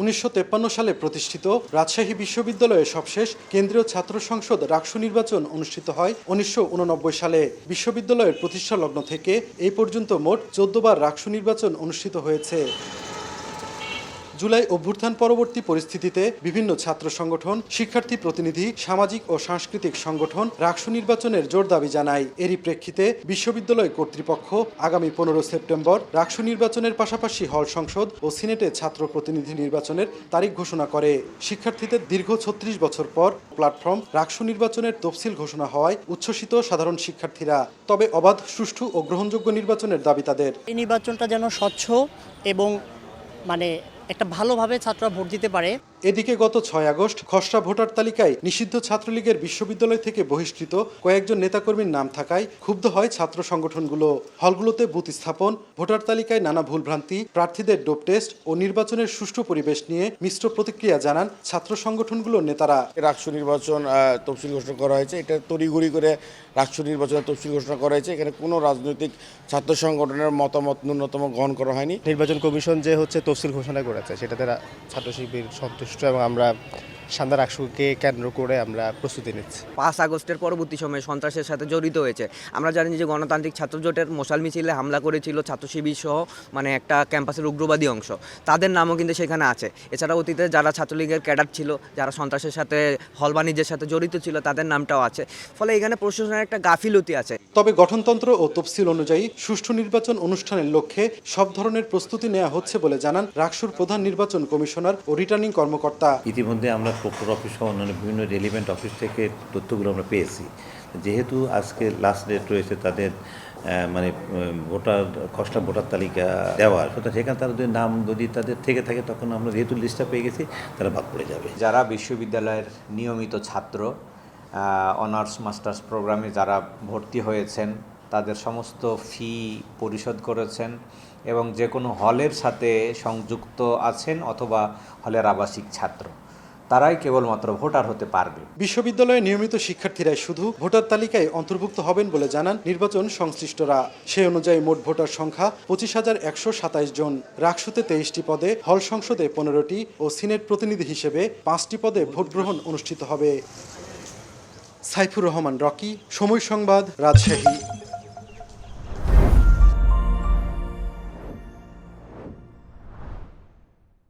উনিশশো সালে প্রতিষ্ঠিত রাজশাহী বিশ্ববিদ্যালয়ে সবশেষ কেন্দ্রীয় ছাত্র সংসদ রাকসু নির্বাচন অনুষ্ঠিত হয় উনিশশো উননব্বই সালে। বিশ্ববিদ্যালয়ের প্রতিষ্ঠা লগ্ন থেকে এই পর্যন্ত মোট চোদ্দবার রাকসু নির্বাচন অনুষ্ঠিত হয়েছে। জুলাই অভ্যুত্থান পরবর্তী পরিস্থিতিতে বিভিন্ন ছাত্র সংগঠন, শিক্ষার্থী প্রতিনিধি, সামাজিক ও সাংস্কৃতিক সংগঠন রাকসু নির্বাচনের জোর দাবি জানায়। এরই প্রেক্ষিতে বিশ্ববিদ্যালয় কর্তৃপক্ষ আগামী পনেরো সেপ্টেম্বর রাকসু নির্বাচনের পাশাপাশি হল সংসদ ও সিনেটে ছাত্র প্রতিনিধি নির্বাচনের তারিখ ঘোষণা করে। শিক্ষার্থীদের দীর্ঘ ছত্রিশ বছর পর প্ল্যাটফর্ম রাকসু নির্বাচনের তফসিল ঘোষণা হওয়ায় উচ্ছ্বসিত সাধারণ শিক্ষার্থীরা। তবে অবাধ, সুষ্ঠু ও গ্রহণযোগ্য নির্বাচনের দাবি তাদের। এই নির্বাচনটা যেন স্বচ্ছ এবং মানে একটা ভালোভাবে ছাত্ররা ভোট দিতে পারে। এদিকে গত ছয় আগস্ট খসড়া ভোটার তালিকায় নিষিদ্ধ ছাত্রলীগের বিশ্ববিদ্যালয় থেকে বহিষ্কৃত কয়েকজন নেতাকর্মীর নাম থাকায় ক্ষুব্ধ হয় ছাত্র সংগঠনগুলো। হলগুলোতে বুথ স্থাপন ভোটার তালিকায় নানা ভুলভ্রান্তি প্রার্থীদের ডোপ টেস্ট ও নির্বাচনের সুষ্ঠু পরিবেশ নিয়ে মিশ্র প্রতিক্রিয়া জানান ছাত্র সংগঠনগুলোর নেতারা। রাষ্ট্র নির্বাচন তফসিল ঘোষণা করা হয়েছে। এটা তড়িঘড়ি করে রাষ্ট্র নির্বাচনের তফসিল ঘোষণা করা হয়েছে। এখানে কোনো রাজনৈতিক ছাত্র সংগঠনের মতামত ন্যূনতম গ্রহণ করা হয়নি। নির্বাচন কমিশন যে হচ্ছে তফসিল ঘোষণা করেছে সেটাতে ছাত্র শিবির সন্তুষ্ট এবং আমরা সান্দার আকসুকে কেন্দ্র করে আমরা প্রস্তুতি নিচ্ছি। পাঁচ আগস্টের পরবর্তী সময়ে সন্ত্রাসের সাথে জড়িত হয়েছে। আমরা জানি যে গণতান্ত্রিক ছাত্র জোটের মশাল মিছিলে হামলা করেছিল ছাত্র শিবির সহ মানে একটা ক্যাম্পাসের উগ্রবাদী অংশ। তাদের নামও কিন্তু সেখানে আছে। এছাড়া অতীতে যারা ছাত্রলীগের ক্যাডার ছিল যারা সন্ত্রাসের সাথে হল বাণিজ্যের সাথে জড়িত ছিল তাদের নামটাও আছে। ফলে এখানে প্রশাসনের একটা গাফিলতি আছে। তবে গঠনতন্ত্র ও তফসিল অনুযায়ী সুষ্ঠু নির্বাচন অনুষ্ঠানের লক্ষ্যে সব ধরনের প্রস্তুতি নেওয়া হচ্ছে বলে জানান রাকসুর প্রধান নির্বাচন কমিশনার ও রিটার্নিং কর্মকর্তা। ইতিমধ্যে আমরা প্রক্টর অফিস সহ অন্যান্য বিভিন্ন রেলিভেন্ট অফিস থেকে তথ্যগুলো আমরা পেয়েছি। যেহেতু আজকে লাস্ট ডেট রয়েছে তাদের মানে ভোটার, খসড়া ভোটার তালিকা দেওয়ার সুতরাং সেখানে তারা যদি নাম যদি তাদের থেকে থাকে তখন আমরা যেহেতু লিস্টটা পেয়ে গেছি, তারা বাদ পড়ে যাবে। যারা বিশ্ববিদ্যালয়ের নিয়মিত ছাত্র অনার্স মাস্টার্স প্রোগ্রামে যারা ভর্তি হয়েছেন, তাদের সমস্ত ফি পরিশোধ করেছেন এবং যে কোনো হলের সাথে সংযুক্ত আছেন অথবা হলের আবাসিক ছাত্র। তারাই কেবলমাত্র ভোটার হতে পারবে। বিশ্ববিদ্যালয়ে নিয়মিত শিক্ষার্থীরাই শুধু ভোটার তালিকায় অন্তর্ভুক্ত হবেন বলে জানান নির্বাচন সংশ্লিষ্টরা। সে অনুযায়ী মোট ভোটার সংখ্যা পঁচিশ হাজার একশো সাতাইশ জন। রাকসুতে তেইশটি পদে, হল সংসদে পনেরোটি ও সিনেট প্রতিনিধি হিসেবে পাঁচটি পদে ভোট গ্রহণ অনুষ্ঠিত হবে। সাইফুর রহমান, রকি, সময় সংবাদ, রাজশাহী।